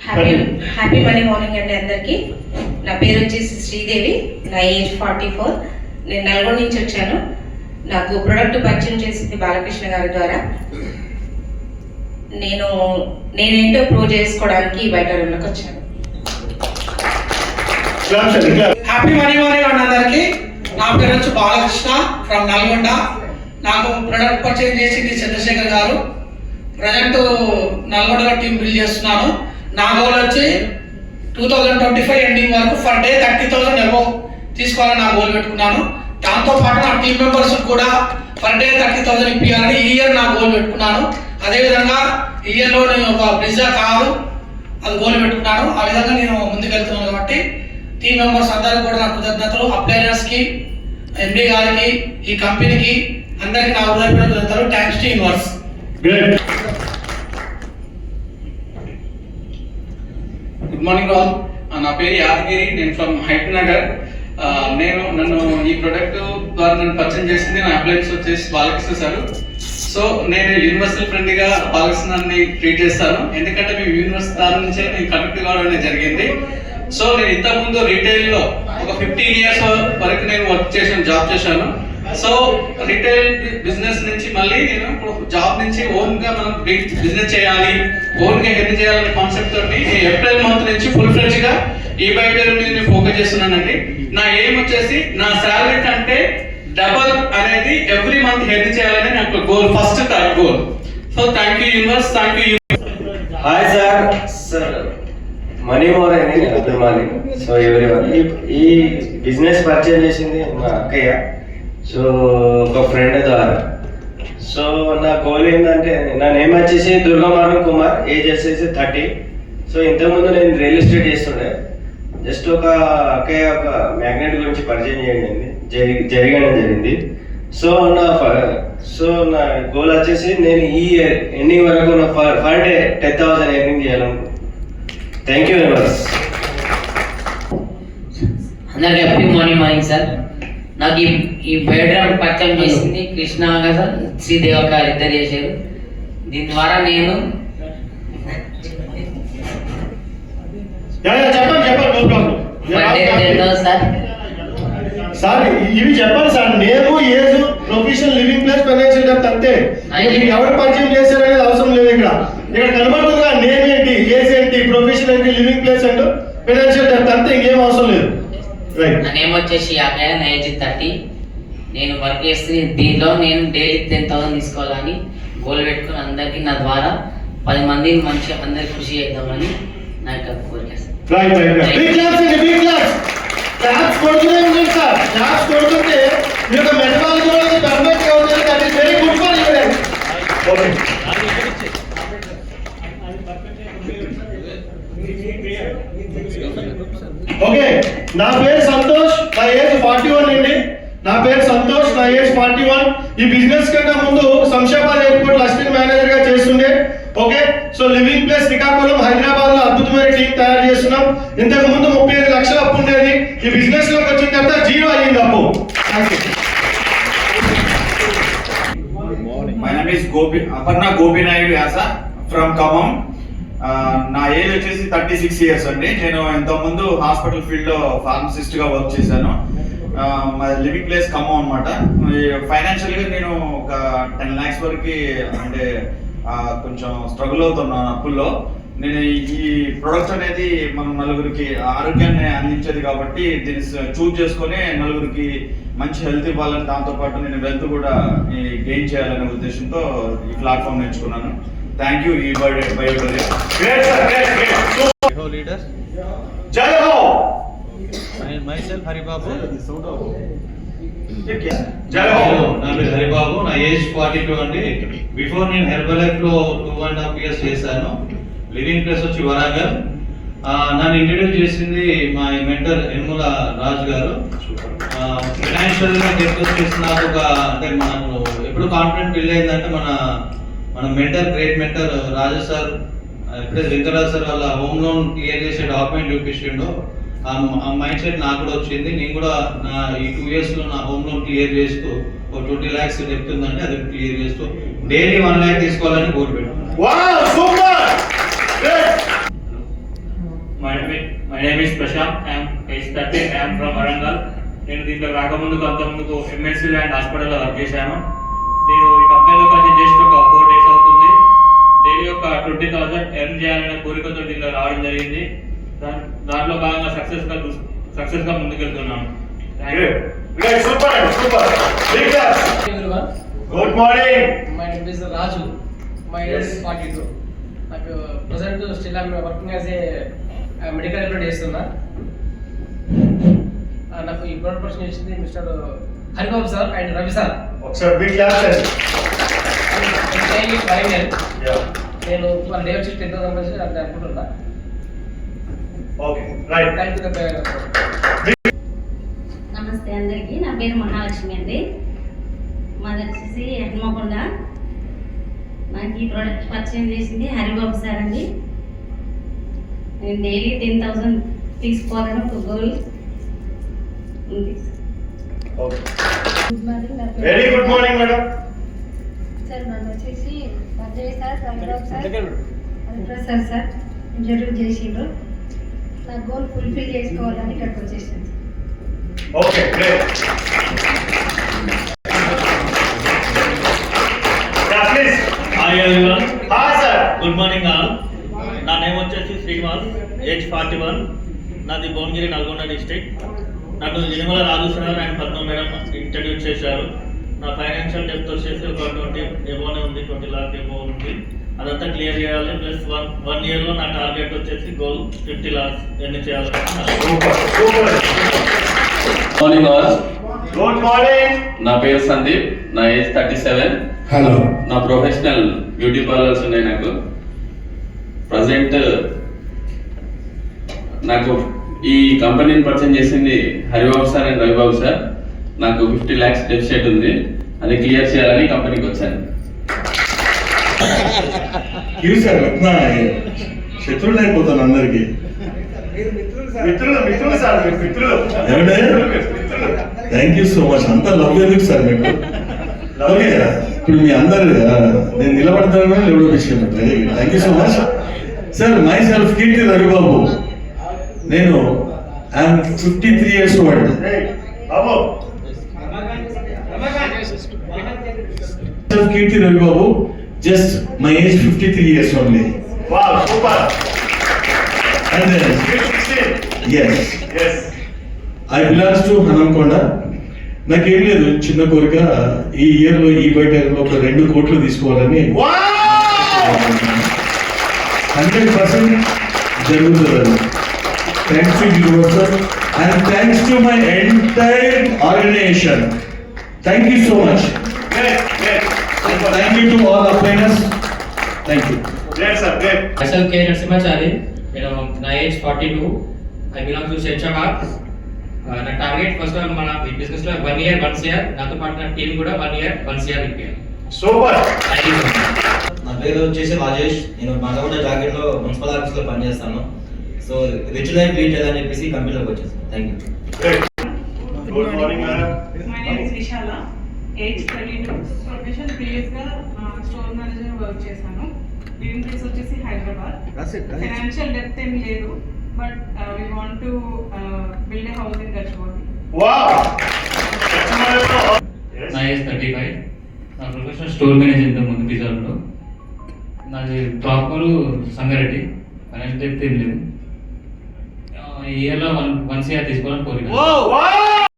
Happy happy money morning అండి అందరికీ. నా పేరు వచ్చేసి శ్రీదేవి. నా ఏజ్ ఫార్టీ ఫోర్. నేను నల్గొండ నుంచి వచ్చాను. నాకు ప్రొడక్ట్ పరిచయం చేసింది బాలకృష్ణ గారి ద్వారా. నేను నేనేంటో ప్రూవ్ చేసుకోవడానికి బయట రూమ్లోకి వచ్చాను. హ్యాపీ మనీ మార్నింగ్ అండి అందరికి. నా పేరు వచ్చి బాలకృష్ణ ఫ్రమ్ నల్గొండ. నాకు ప్రొడక్ట్ పర్చేజ్ చేసింది చంద్రశేఖర్ గారు. ప్రజెంట్ నల్గొండలో టీం బిల్డ్ చేస్తున్నాను. నా గోల్ వచ్చి two thousand twenty five ending వరకు per day thirty thousand above తీసుకోవాలని నా గోల్ పెట్టుకున్నాను. దాంతో పాటు నా టీం మెంబర్స్ కూడా పర్ డే థర్టీ థౌసండ్ ఇప్పించాలని ఈ ఇయర్ నా గోల్ పెట్టుకున్నాను. అదేవిధంగా ఈ ఇయర్లో నేను ఒక బ్రిజా కారు అది గోల్ పెట్టుకున్నాను. ఆ విధంగా నేను ముందుకు వెళ్తున్నాను కాబట్టి టీం మెంబర్స్ అందరూ కూడా నా కృతజ్ఞతలు. అప్లైనర్స్కి ఎండి గారికి ఈ కంపెనీకి అందరికీ నా హృదయపూర్వక కృతజ్ఞతలు. Thanks to universe good morning all నా పేరు యాదగిరి. నేను ఫ్రమ్ హైట్ నగర్ నేను నన్ను ఈ ప్రొడక్ట్ ద్వారా నన్ను పరిచయం చేసింది నా అప్లయన్స్ వచ్చేసి బాలకృష్ణ సార్. సో నేను యూనివర్సల్ ఫ్రెండ్గా బాలకృష్ణాన్ని ట్రీట్ చేస్తాను. ఎందుకంటే మేము యూనివర్స్ దాని నుంచే నేను కనెక్ట్ కావడం అనేది జరిగింది. సో నేను ఇంతకుముందు రీటైల్లో ఒక ఫిఫ్టీన్ ఇయర్స్ వరకు నేను వర్క్ చేశాను జాబ్ చేశాను. సో రిటైల్ బిజినెస్ నుంచి మళ్ళీ నేను ఇప్పుడు జాబ్ నుంచి ఓన్గా మనం బిజినెస్ చేయాలి. ఓన్గా ఎర్న్ చేయాలనే కాన్సెప్ట్ తోటి నేను ఏప్రిల్ మంత్ నుంచి ఫుల్ ఫ్రెష్గా ఈ బయట మీద నేను ఫోకస్ చేస్తున్నానండి. నా ఎయిమ్ వచ్చేసి నా శాలరీ కంటే డబల్ అనేది ఎవ్రీ మంత్ హెల్ప్ చేయాలని నాకు goal first goal so thank you universe thank you hi sir sir money more అని అబ్దుల్ మాలిక్ సో ఎవరి ఈ బిజినెస్ పర్చేజ్ చేసింది మా అక్కయ్య. సో ఒక ఫ్రెండ్ ద్వారా సో నా గోల్ ఏంటంటే నా నేమ్ వచ్చేసి దుర్గామారం కుమార్ ఏజ్ వచ్చేసి థర్టీ సో ఇంతకుముందు నేను రియల్ ఎస్టేట్ చేస్తుండే. జస్ట్ ఒక ఒకే ఒక మ్యాగ్నెట్ గురించి పరిచయం చేయండి. జరిగి జరగడం జరిగింది. సో నా ఫ- సో నా గోల్ వచ్చేసి నేను ఈ ఇయర్ ఎండింగ్ వరకు నా per per day ten thousand earning చేయాలను thank you very much అందరికీ హ్యాపీ మార్నింగ్ మార్నింగ్ సార్ నాకు ఈ ఈ బయోడ్రామ్ పరిచయం చేసింది కృష్ణ గారు శ్రీదేవ గారు ఇద్దరు చేశారు. దీని ద్వారా నేను చెప్పండి చెప్పండి సార్? సార్ ఇవి చెప్పండి sir name age location living place financial depth అంతే. ఎవరు పరిచయం చేశారనేది అవసరం లేదు ఇక్కడ. ఇక్కడ కనబడుతుందిగా నేమ్ ఏంటి ఏజ్ ఏంటి ప్రొఫెషన్ ఏంటి living place and financial depth అంతే ఇంకేం అవసరం లేదు. నా నేమ్ వచ్చేసి యాభై నా ఏజ్ థర్టీ. నేను వర్క్ చేస్తే దీనిలో నేను డైలీ టెన్ థౌసండ్ తీసుకోవాలని గోల్ పెట్టుకుని అందరికీ నా ద్వారా పది మందిని మంచిగా అందరికి కృషి చేద్దామని నా యొక్క కోరిక. ఓకే ఓకే నా పేరు సంతోష్ నా ఏజ్ ఫార్టీ వన్ అండి నా పేరు సంతోష్ నా ఏజ్ ఫార్టీ వన్. ఈ బిజినెస్ కంటే ముందు శంషాబాద్ ఎయిర్పోర్ట్ అసిస్టెంట్ మేనేజర్గా చేస్తుండే. Okay? So living place Srikakulam హైదరాబాద్లో అద్భుతమైన టీం తయారు చేస్తున్నాం. ఇంతకు ముందు ముప్పై ఐదు లక్షల అప్పు ఉండేది. ఈ బిజినెస్లోకి వచ్చిన తర్వాత జీరో అయ్యింది అప్పు. My name is Gopi Aparna Gopinaidu యాస ఫ్రమ్ ఖమ్మం. నా ఏజ్ వచ్చేసి థర్టీ సిక్స్ ఇయర్స్ అండి. నేను ఇంతకుముందు హాస్పిటల్ ఫీల్డ్లో ఫార్మసిస్ట్గా వర్క్ చేశాను. మా లివింగ్ ప్లేస్ ఖమ్మం అనమాట ఫైనాన్షియల్గా నేను ఒక టెన్ లాక్స్ వరకు అంటే ఆ, కొంచెం స్ట్రగుల్ అవుతున్నాను అప్పుల్లో. నేను ఈ ప్రొడక్ట్ అనేది మనం నలుగురికి ఆరోగ్యాన్ని అందించేది కాబట్టి దీన్ని చూజ్ చేసుకొని నలుగురికి మంచి హెల్త్ ఇవ్వాలని దాంతో పాటు నేను వెల్త్ కూడా గెయిన్ చేయాలనే ఉద్దేశంతో ఈ ప్లాట్ఫామ్ ఎంచుకున్నాను థ్యాంక్ యూ ఈ birthday bye birthday great sir great great Hello leaders, జై హో I హరిబాబు నా హరిబాబు నా ఏజ్ ఫార్టీ టూ అండి. బిఫోర్ నేను హెర్బల్ లైఫ్లో టూ అండ్ హాఫ్ ఇయర్స్ చేశాను. లివింగ్ ప్లేస్ వచ్చి వరంగల్. నన్ను ఇంట్రడ్యూస్ చేసింది మా మెంటర్ ఎన్ముల రాజు గారు. ఫైనాన్షియల్గా డిస్కస్ చేసిన ఒక అంటే మనకు ఎప్పుడు కాన్ఫిడెంట్ బిల్డ్ అయిందంటే మన మన mentor great mentor Raju sir ఎప్పుడైతే వెంకటరాజు సార్ వాళ్ళ హోమ్ లోన్ క్లియర్ చేసే డాక్యుమెంట్ చూపించిండో. ఆ మైండ్ సెట్ నాకు కూడా వచ్చింది. నేను కూడా నా ఈ టూ ఇయర్స్లో నా హోమ్ లోన్ క్లియర్ చేస్తూ ఒక ట్వంటీ ల్యాక్స్ చెప్తుందంటే అది క్లియర్ చేస్తూ డైలీ వన్ ల్యాక్ తీసుకోవాలని great my name is Prashant I'm age thirty I'm from Warangal నేను దీంట్లో రాకముందుకు అంతకుముందుకు ఎంఎస్సీ అండ్ హాస్పిటల్లో వర్క్ చేశాను. నేను ఈ కంపెనీలోకి వచ్చి జస్ట్ ఒక ఫోర్ డేస్ అవుతుంది. డైలీ ఒక ట్వంటీ థౌసండ్ ఎర్న్ చేయాలనే కోరికతో దీంట్లో రావడం జరిగింది. దాంట్లో భాగంగా సక్సెస్గా సక్సెస్గా ముందుకెళ్తున్నాను. Thank you great super super big. Good morning name is Raju. My age is 42. నాకు present still I'm working as a medical employ చేస్తున్నా. నాకు ఈ ప్రొడక్ట్ పర్సన్ చేసింది mister Haribabu sir and Ravi sir ఒకసారి బిగ్ క్లాస్ వరంగల్ యా నేను వాళ్ళ day వచ్చి ten thousand అనుకుంటున్నా. నమస్తే అందరికీ. నా పేరు మహాలక్ష్మి అండి. మాది వచ్చేసి హన్మకొండ. నాకు ఈ ప్రోడక్ట్ పరిచయం చేసింది హరిబాబు సార్ అండి. నేను డైలీ టెన్ థౌసండ్ తీసుకోవాలని ఒక గోల్ ఉంది. Okay very good morning madam sir నన్ను వచ్చేసి Sanjay sir Ramarao sir. Sir interview చేసిండ్రు. నా గోల్ ఫుల్ఫిల్ చేసుకోవాలని ఇక్కడికి వచ్చేసాను. Okay great please hi everyone hi sir good morning all నా నేమ్ వచ్చేసి శ్రీనివాస్ ఏజ్ ఫార్టీ వన్ నాది భువనగిరి నల్గొండ డిస్ట్రిక్ట్ నన్ను Nirmala Raju sir and Padma madam introduce చేశారు. నా ఫైనాన్షియల్ డెప్త్ వచ్చేసి ఒక ట్వంటీ ఎబోనే ఉంది ట్వంటీ లాక్ ఎబో ఉంది. అదంతా క్లియర్ చేయాలి. ప్లస్ వన్ వన్ ఇయర్లో నా టార్గెట్ వచ్చేసి గోల్ ఫిఫ్టీ లాక్స్ ఎన్ని చేయాలి మార్నింగ్ ఆల్ గుడ్ మార్నింగ్ నా పేరు సందీప్. నా ఏజ్ థర్టీ సెవెన్ హలో నా ప్రొఫెషనల్ బ్యూటీ పార్లర్స్ ఉన్నాయి నాకు. ప్రజెంట్ నాకు ఈ కంపెనీని పరిచయం చేసింది Haribabu sir and Ravibabu sir. నాకు ఫిఫ్టీ ల్యాక్స్ డెఫిసిట్ ఉంది. అది క్లియర్ చేయాలని కంపెనీకి వచ్చాను. సార్ రత్న శత్రువులు అయిపోతాను అందరికి. మిత్రులు మిత్రులు సార్ మీరు మిత్రులు. ఏమంటే? మిత్రులు. థ్యాంక్ యూ సో మచ్ అంతా లవ్ ఎందుకు సార్ మీకు? ఓకే ఇప్పుడు మీ అందరు నేను నిలబడతాను ఎవడో విషయం thank you so much sir my self Keerthi Ravibabu. నేను I'm fifty three years old Keerthi Ravibabu. Just my age fifty three years only wow super and S S I belongs to Hanamkonda నాకేం లేదు చిన్న కోరిక ఈ ఇయర్లో ఈ బయట ఒక రెండు కోట్లు తీసుకోవాలని. హండ్రెడ్ పర్సెంట్ జరుగుతుంది thanks to universal and thanks to my entire organisation thank you so much thank you to all upliners thank you great sir great myself K. Narasimhachari. You know, my age 42. I belong to Shemshabad. Uh, నా target first మన ఈ బిజినెస్లో one year once year నాతో పాటు నా team కూడా one year once year ఇప్పారు super thank you so much నా పేరు వచ్చేసి రాజేష్. నేను మాధవడ జాకెట్లో మున్సిపల్ ఆఫీస్లో పనిచేస్తాను. సో రిచ్ లైఫ్ లీడ్ చేయాలని చెప్పేసి కంపెనీలోకి వచ్చేసాను. Thank you great good morning madam my name is Vishala age thirty two profession ప్రీవియస్గా స్టోర్ మేనేజర్ వర్క్ చేశాను. లివింగ్ ప్లేస్ వచ్చేసి హైదరాబాద్. ఫైనాన్షియల్ డెప్త్ ఏం లేదు but we want to build a house in Gachibowli wow నా age thirty five నా professional store manager ఇంత ముందు పిజ్జాలో. నాది ప్రాపర్ సంగారెడ్డి. ఫైనాన్షియల్ డెప్త్ ఏం లేదు. ఈ ఇయర్లో వన్ వన్ సిఆర్ తీసుకోవాలని కోరిక. వావ్